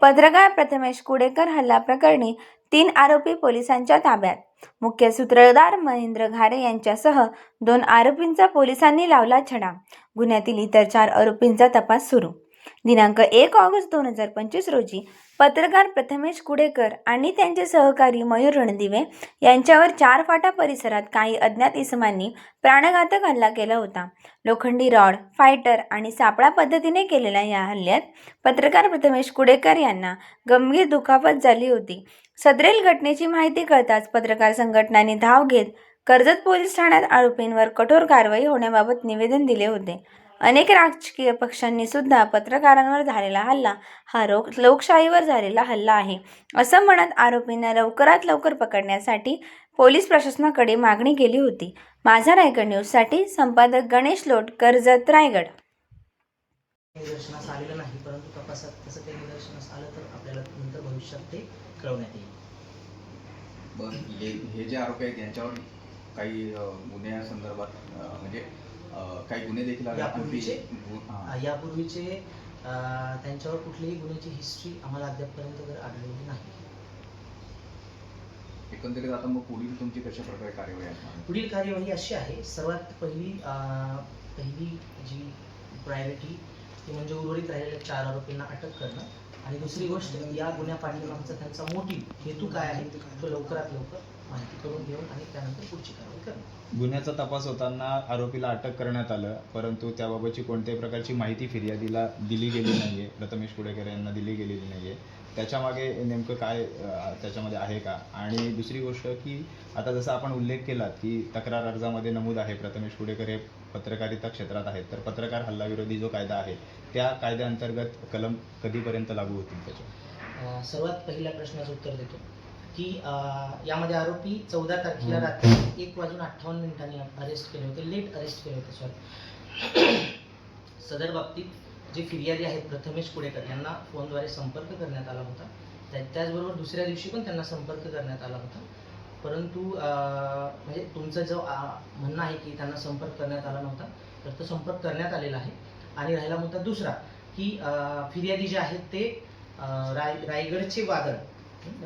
पत्रकार प्रथमेश कुडेकर हल्ला प्रकरणी तीन आरोपी पोलिसांच्या ताब्यात. मुख्य सूत्रधार महेंद्र घारे यांच्यासह दोन आरोपींचा पोलिसांनी लावला छडा. गुन्ह्यातील इतर चार आरोपींचा तपास सुरू. दिनांक एक ऑगस्ट दोन हजार पंचवीस रोजी पत्रकार प्रथमेश कुडेकर आणि त्यांचे सहकारी मयूर रणदिवे यांच्यावर चार फाटा परिसरात काही अज्ञात इसमांनी प्राणघातक हल्ला केला होता. लोखंडी रॉड फायटर आणि सापळा पद्धतीने केलेल्या या हल्ल्यात पत्रकार प्रथमेश कुडेकर यांना गंभीर दुखापत झाली होती. सदरेल घटनेची माहिती कळताच पत्रकार संघटनांनी धाव घेत कर्जत पोलीस ठाण्यात आरोपींवर कठोर कारवाई होण्याबाबत निवेदन दिले होते. अनेक राजकीय पक्षांनी सुद्धा पत्रकारांवर झालेला हल्ला हा रोग लोकशाहीवर झालेला हल्ला आहे. असं म्हणत आरोपींना लवकरात लवकर पकडण्यासाठी पोलीस प्रशासनाकडे मागणी केली होती. माझा रायगड न्यूजसाठी संपादक गणेश लोट कर्जत रायगड. निदर्शनास आलेलं नाही परंतु तपासात तसं काही निदर्शनास आलं तर आपल्याला नंतर भविष्यात ते कळवण्यात येईल. बर हे हे जे आरोपी आहेत यांच्यावर काही अ, गुन्ह्यासंदर्भात अ, म्हणजे काही गुन्हे देखील. यापूर्वीचे? यापूर्वीचे त्यांच्यावर कुठलीही गुन्ह्याची हिस्ट्री आम्हाला अद्यापपर्यंत तर आढळलेली नाही एकंदरीत आता मग पुढील तुमची कशा प्रकारे कार्यवाही असणार पुढील कार्यवाही अशी आहे सर्वात पहिली अ, पहिली जी प्रायोरिटी ती म्हणजे उर्वरित राहिलेल्या चार आरोपींना अटक करणं आणि दुसरी गोष्ट या गुन्ह्या पाठीमागचा त्यांचा मोटिव्ह हेतू काय आहे तो लवकरात लवकर माहिती करून घेऊन आणि त्यानंतर पुढची कारवाई करणे गुन्ह्याचा तपास होताना आरोपीला अटक करण्यात आलं परंतु त्याबाबतची कोणत्याही प्रकारची माहिती फिर्यादीला दिली गेली नाहीये. प्रथमेश कुडेकर यांना दिली गेलेली नाहीये. त्याच्यामागे नेमकं काय त्याच्यामध्ये आहे का? आणि दुसरी गोष्ट की आता जसं आपण उल्लेख केला की तक्रार अर्जामध्ये नमूद आहे प्रथमेश कुडेकर हे पत्रकारिता क्षेत्रात आहेत. तर पत्रकार हल्लाविरोधी जो कायदा आहे त्या कायद्याअंतर्गत कलम कधीपर्यंत लागू होतील त्याच्या सर्वात पहिल्या प्रश्नाचं उत्तर देतो. की यामध्ये आरोपी चौदा तारखेला रात्री एक वाजून अठ्ठावन्न मिनिटांनी अरेस्ट केले होते. लेट अरेस्ट केले होते सॉरी सदर बाबतीत जे फिर्यादी आहेत प्रथमेश कुडेकर यांना फोनद्वारे संपर्क करण्यात आला होता. त्या त्याचबरोबर दुसऱ्या दिवशी पण त्यांना संपर्क करण्यात आला होता. परंतु म्हणजे तुमचं जो म्हणणं आहे की त्यांना संपर्क करण्यात आला नव्हता तर तो संपर्क करण्यात आलेला आहे. आणि राहिला मुद्दा दुसरा की फिर्यादी जे आहेत ते राय रायगडचे वादळ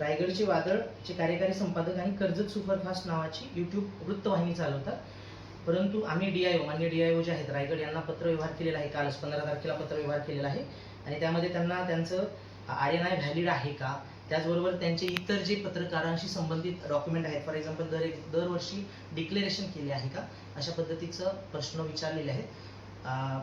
रायगडचे वादळचे कार्यकारी संपादक आणि कर्जत सुपरफास्ट नावाची यूट्यूब वृत्तवाहिनी चालवतात. परंतु आम्ही डी आय ओ मान्य डी आय ओ जे आहेत रायगड यांना पत्रव्यवहार केलेला आहे कालच पंधरा तारखेला पत्रव्यवहार केलेला आहे. आणि त्यामध्ये त्यांना त्यांचं आर एन आय व्हॅलिड आहे का? त्याचबरोबर त्यांचे इतर जे पत्रकारांशी संबंधित डॉक्युमेंट आहेत फॉर एक्झाम्पल दर एक दरवर्षी डिक्लेरेशन केले आहे का? अशा पद्धतीचं प्रश्न विचारलेले आहेत.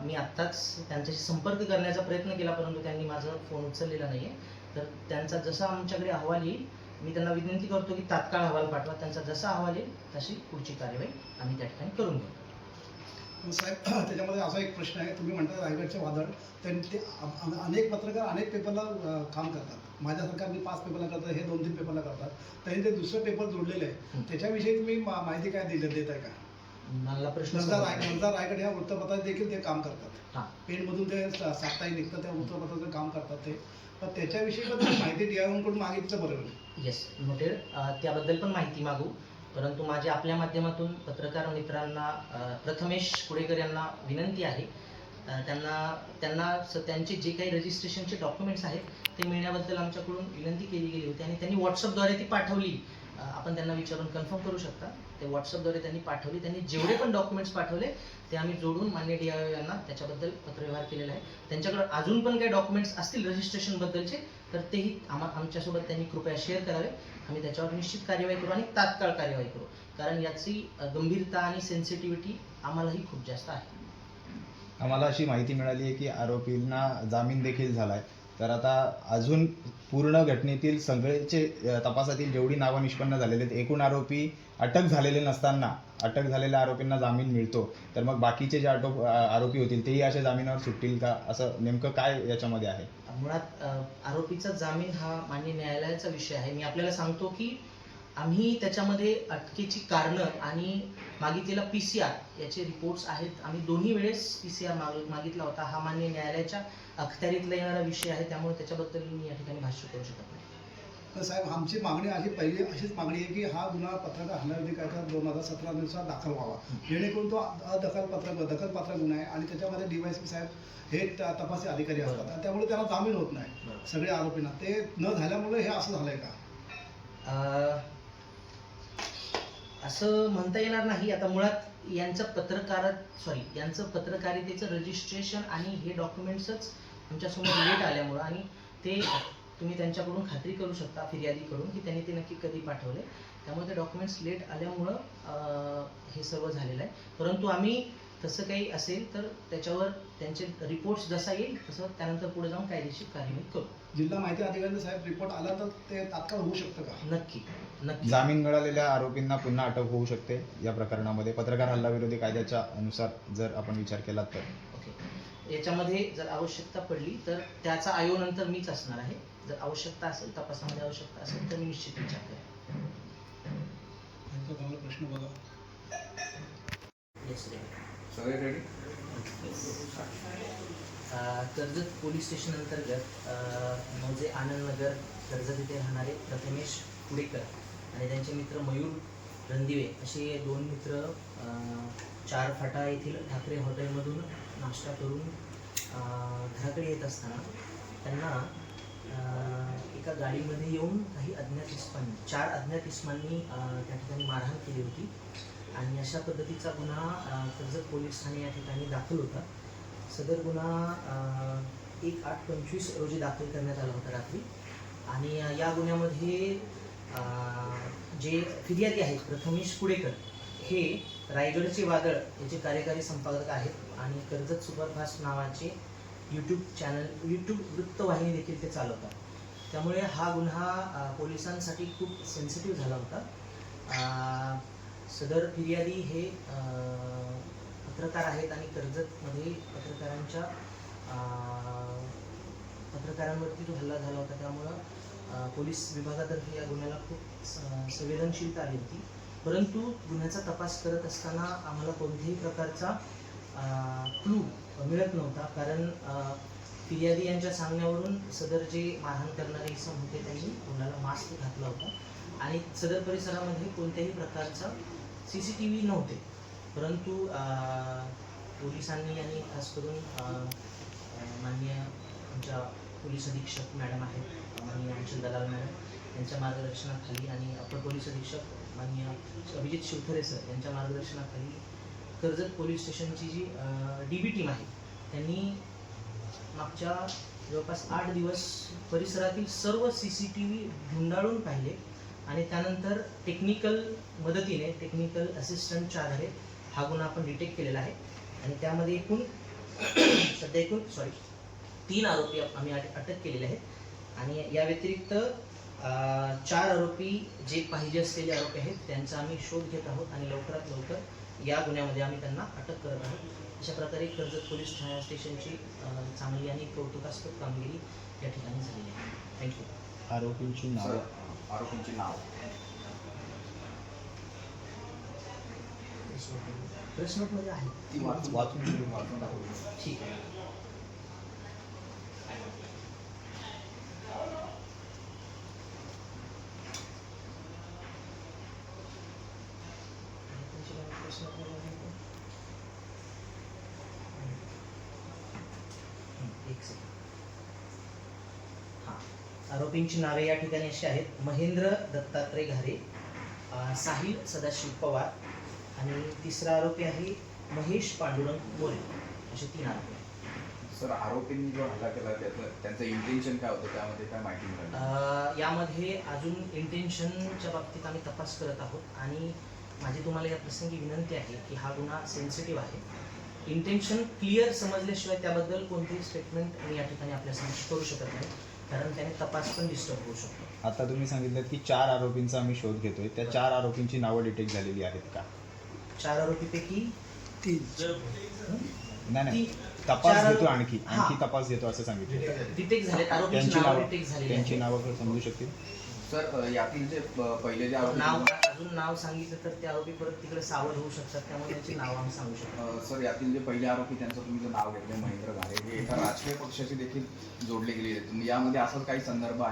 मी आत्ताच त्यांच्याशी संपर्क करण्याचा प्रयत्न केला परंतु त्यांनी माझा फोन उचललेला नाही आहे तर त्यांचा जसा आमच्याकडे अहवाल येईल मी त्यांना विनंती करतो की तात्काळ अहवाल पाठवा. त्यांचा जसा अहवाल येईल तशी पुढची कार्यवाही आम्ही त्या ठिकाणी करून घेऊ. साहेब त्याच्यामध्ये असा एक प्रश्न आहे. तुम्ही म्हणता रायगडचे वादळ. तर ते अ- अ- अनेक पत्रकार अनेक पेपरला काम करतात. माझ्यासारखा मी पाच पेपरला करतात हे दोन तीन पेपरला करतात. त्यांनी ते दुसरं पेपर जोडलेलं आहे. त्याच्याविषयी तुम्ही मा- माहिती काय दिली देत आहे का? मला प्रश्न रायगड ह्या वृत्तपत्रात देखील ते काम करतात. पेनमधून ते साप्ताहिक निघतं त्या वृत्तपत्राचं काम करतात ते. पण त्याच्याविषयी पण माहिती कडून मागितलं बरं. होईल येस नोटेड त्याबद्दल पण माहिती मागू. परंतु माझी आपल्या माध्यमातून पत्रकार मित्रांना प्रथमेश कुडेकर यांना विनंती आहे. त्यांना त्यांना स- त्यांचे जे काही रजिस्ट्रेशनचे डॉक्युमेंट्स आहेत ते मिळण्याबद्दल आमच्याकडून विनंती केली गेली होती आणि त्यांनी व्हॉट्सअपद्वारे ती पाठवली. आपण त्यांना विचारून कन्फर्म करू शकता. ते व्हॉट्सअपद्वारे त्यांनी पाठवली. त्यांनी जेवढे पण डॉक्युमेंट्स पाठवले ते आम्ही जोडून मान्य डी आय यांना त्याच्याबद्दल पत्रव्यवहार केलेला आहे. त्यांच्याकडे अजून पण काही डॉक्युमेंट्स असतील रजिस्ट्रेशनबद्दलचे तर तेही आम्हा आमच्यासोबत त्यांनी कृपया शेअर करावे. आम्ही त्याच्यावर निश्चित कार्यवाही करू आणि तात्काळ कार्यवाही करू. कारण याची गंभीरता आणि सेन्सिटिव्हिटी आम्हालाही खूप जास्त आहे. आम्हाला अशी माहिती मिळाली आहे की आरोपींना जामीन देखील झालाय. तर आता अजून पूर्ण घटनेतील सगळेचे तपासातील जेवढी नावं निष्पन्न झालेली आहेत एकूण आरोपी अटक झालेले नसताना अटक झालेल्या आरोपींना जामीन मिळतो. तर मग बाकीचे जे आटो आरोपी होतील तेही अशा जामिनावर सुटतील का? असं नेमकं काय याच्यामध्ये आहे? मुळात आरोपीचा जामीन हा मान्य न्यायालयाचा विषय आहे. मी आपल्याला सांगतो की आम्ही त्याच्यामध्ये अटकेची कारणं आणि मागितलेला पी सी आर याचे रिपोर्ट्स आहेत. आम्ही दोन्ही वेळेस पी सी आर माग मागितला होता. हा मान्य न्यायालयाच्या अखत्यारीतला येणारा विषय आहे. त्यामुळे त्याच्याबद्दल मी या ठिकाणी भाष्य करू शकत नाही. तर साहेब आमची मागणी अशी पहिली अशीच मागणी आहे की हा गुन्हा पत्रकार हल्ल्याविधी कायदा दोन हजार सतरानुसार दाखल व्हावा. जेणेकरून तो अदखलपत्र दखलपात्र गुन्हा आहे आणि त्याच्यामध्ये डीवायसपी साहेब हे तपासी अधिकारी असतात. आणि त्यामुळे त्यांना जामीन होत नाही. बरोबर. सगळे आरोपींना. ते न झाल्यामुळे हे असं झालंय का? अं, असं म्हणता येणार नाही. आता मुळात यांचं पत्रकार सॉरी यांचं पत्रकारितेचं रजिस्ट्रेशन आणि हे डॉक्युमेंट्सच आमच्यासमोर लेट आल्यामुळं आणि ते तुम्ही त्यांच्याकडून खात्री करू शकता फिर्यादीकडून की त्यांनी ते नक्की कधी पाठवले. त्यामुळे ते डॉक्युमेंट्स लेट आल्यामुळं अं, हे सर्व झालेलं आहे. परंतु आम्ही तसं काही असेल तर त्याच्यावर त्यांचे रिपोर्ट्स जसा येईल तसं त्यानंतर पुढे जाऊन कायदेशीर कार्यवाही करू. जिल्हा माहिती अधिकारी साहेब रिपोर्ट आला तर ते तात्काळ होऊ शकतं का? नक्की. नक्की. जामीन मिळालेल्या आरोपींना पुन्हा अटक होऊ शकते या प्रकरणामध्ये. पत्रकार हल्ला विरोधी कायद्याच्या अनुसार जर आपण विचार केला तर. याच्यामध्ये जर आवश्यकता पडली तर त्याचा आयो नंतर मीच असणार आहे. जर आवश्यकता असेल तपासामध्ये आवश्यकता असेल तर मी निश्चित विचार करेन. प्रश्न बघा. कर्जत पोलीस स्टेशन अंतर्गत अं, मौजे आनंदनगर कर्जत येथे राहणारे प्रथमेश कुडेकर आणि त्यांचे मित्र मयूर रणदिवे असे दोन मित्र चार फाटा येथील ठाकरे हॉटेलमधून नाश्ता करून घराकडे येत असताना त्यांना एका गाडीमध्ये येऊन काही अज्ञात इस्मांनी चार अज्ञात इस्मांनी त्या ठिकाणी मारहाण केली होती. आणि अशा पद्धतीचा गुन्हा कर्जत पोलीस ठाणे या ठिकाणी दाखल होता. सदर गुन्हा एक आठ पंचवीस रोजी दाखल करण्यात आला होता रात्री. आणि या गुन्ह्यामध्ये जे फिर्यादी आहेत प्रथमेश कुडेकर हे रायगडचे वादळ याचे कार्यकारी संपादक आहेत. आणि कर्जत सुपरफास्ट नावाचे यूट्यूब चॅनल यूट्यूब वृत्तवाहिनी देखील ते चालवतात. त्यामुळे हा गुन्हा पोलिसांसाठी खूप सेन्सिटिव्ह झाला होता. सदर फिर्यादी हे पत्रकार आहेत आणि कर्जतमध्ये पत्रकारांच्या पत्रकारांवरती तो हल्ला झाला होता. त्यामुळं पोलीस विभागातर्फे या गुन्ह्याला खूप स- संवेदनशीलता आली होती. परंतु गुन्ह्याचा तपास करत असताना आम्हाला कोणत्याही प्रकारचा क्लू मिळत नव्हता. कारण फिर्यादी यांच्या सांगण्यावरून सदर जे मारहाण करणारे इसम होते त्यांनी तोंडाला मास्क घातला होता. आणि सदर परिसरामध्ये कोणत्याही प्रकारचा सी सी टी व्ही नव्हते. परंतु पोलिसांनी आणि खास करून मान्य आमच्या पोलीस अधीक्षक मॅडम आहेत माननीय अंशल दलाल मॅडम यांच्या मार्गदर्शनाखाली आणि अपर पोलीस अधीक्षक माननीय अभिजित शिवथरे सर यांच्या मार्गदर्शनाखाली कर्जत पोलीस स्टेशनची जी डी बी टीम आहे त्यांनी मागच्या जवळपास आठ दिवस परिसरातील सर्व सी सी टी व्ही धुंडाळून पाहिले आणि त्यानंतर टेक्निकल मदतीने टेक्निकल असिस्टंटच्या आधारे हा गुन्हा आपण डिटेक्ट केलेला आहे. आणि त्यामध्ये एकूण सध्या एकूण सॉरी तीन आरोपी आम्ही अट- अटक केलेले आहेत. आणि या व्यतिरिक्त चार आरोपी जे पाहिजे असलेले आरोपी आहेत त्यांचा आम्ही शोध घेत आहोत आणि लवकरात लवकर या गुन्ह्यामध्ये आम्ही त्यांना अटक करत आहोत. अशा प्रकारे कर्जत पोलीस ठाणे स्टेशनची चांगली आणि कौतुकास्पद कामगिरी या ठिकाणी झालेली आहे. थँक्यू आरोपींची नावं. आरोपींची नाव. प्रेस नोटमध्ये आहे. ती वाचून वाचून ठीक आहे Press note मध्ये आहे का? हं, एक सेकंड हां आरोपींची नावे या ठिकाणी अशी आहेत. महेंद्र दत्तात्रय घारे साहिल सदाशिव पवार आणि तिसरा आरोपी आहे महेश पांडुरंग मोरे असे तीन आरोपी सर आरोपींनी जो हल्ला केला त्याचं त्यांचं इंटेन्शन काय होतं? त्यामध्ये काय माहिती मिळाली? यामध्ये अजून इंटेन्शनच्या बाबतीत आम्ही तपास करत आहोत आणि माझी तुम्हाला या प्रसंगी विनंती आहे की हा गुन्हा सेन्सिटिव्ह आहे. इंटेन्शन क्लिअर समजल्याशिवाय त्याबद्दल कोणतेही स्टेटमेंट मी या ठिकाणी आपल्यासमोर करू शकत नाही. कारण त्याने तपास पण डिस्टर्ब होऊ शकतो. आता तुम्ही सांगितलं की चार आरोपींचा आम्ही शोध घेतोय. त्या चार आरोपींची नावं डिटेक्ट झालेली आहेत का? चार आरोपीपैकी नाही नाही. तपास घेतो आणखी. आणखी तपास घेतो असं सांगितलं. डिटेक्ट आरोपींची त्यांची नावं नावं डिटेक्ट झालेली त्यांची आहेत. नावं समजू शकतील? सर यातील जे पहिले जे आरोपी नाव अजून नाव सांगितलं तर ते आरोपी परत तिकडे सावध होऊ शकतात त्यामुळे त्यांची नावं आम्ही सांगू शकतो. सर यातील जे पहिले आरोपी त्यांचं तुम्ही जे नाव घेतलं महेंद्र घारे हे एका राजकीय पक्षाशी देखील जोडले आहेत. यामध्ये असाच काही संदर्भ आहे